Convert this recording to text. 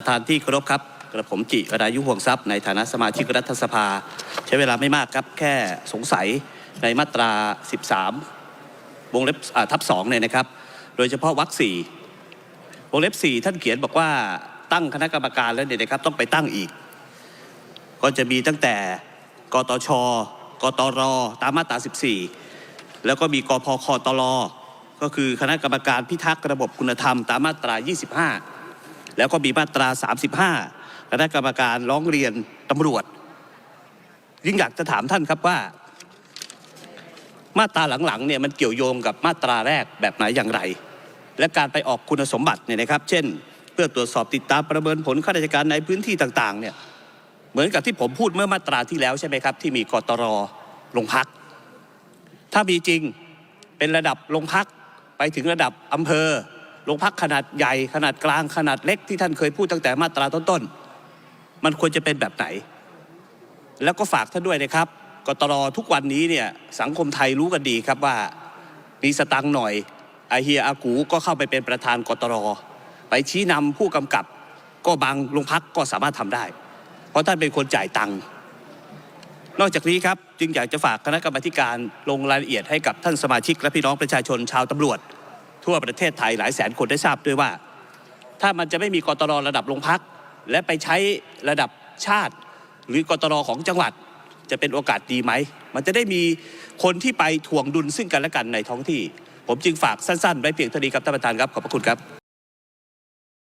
ประธานที่เคารพครับกระผมจิรายุห่วงทรัพย์ในฐานะสมาชิกรัฐสภา ใช้เวลาไม่มากครับ แค่สงสัยในมาตรา 13 วงเล็บทับ2เนี่ยนะครับ โดยเฉพาะวรรคสี่วงเล็บ4ท่านเขียนบอกว่าตั้งคณะกรรมการแล้วเนี่ยนะครับต้องไปตั้งอีก ก็จะมีตั้งแต่กตช กตร ตามมาตรา 14 แล้วก็มีกพคตลก็คือคณะกรรมการพิทักษ์ระบบคุณธรรมตามมาตรา 25 แล้วก็มีมาตรา 35คณะกรรมการร้องเรียนตำรวจ ยิ่งอยากจะถามท่านครับว่า มาตราหลังๆเนี่ยมันเกี่ยวโยงกับมาตราแรกแบบไหนอย่างไร และการไปออกคุณสมบัติเนี่ยนะครับ เช่น เพื่อตรวจสอบติดตามประเมินผลข้าราชการในพื้นที่ต่างๆเนี่ยเหมือนกับที่ผมพูดเมื่อมาตราที่แล้วใช่ไหมครับ ที่มีกตรลงพัก ถ้ามีจริงเป็นระดับโรงพักไปถึงระดับอำเภอ โรงพักขนาดใหญ่ขนาดกลางขนาดเล็กที่ท่านเคยพูดตั้งแต่มาตราต้นๆ มันควรจะเป็นแบบไหน แล้วก็ฝากท่านด้วยนะครับกตรทุกวันนี้เนี่ยสังคมไทยรู้กันดีครับว่ามีสตังหน่อยอาเฮียอากูก็เข้าไปเป็นประธานกตรไปชี้นำผู้กำกับ ก็บางโรงพักก็สามารถทำได้ เพราะท่านเป็นคนจ่ายตังค์นอกจากนี้ครับจึงอยากจะฝากคณะกรรมการลงรายละเอียดให้กับท่านสมาชิกและพี่น้องประชาชนชาวตำรวจ ทั่วประเทศไทยหลายแสนคนได้ทราบด้วยว่า ถ้ามันจะไม่มีกตรระดับโรงพัก และไปใช้ระดับชาติ หรือกตรของจังหวัดจะเป็นโอกาสดีไหม มันจะได้มีคนที่ไปถ่วงดุลซึ่งกันและกันในท้องที่ ผมจึงฝากสั้นๆไว้เพียงเท่านี้ครับท่านประธานครับขอบพระคุณครับ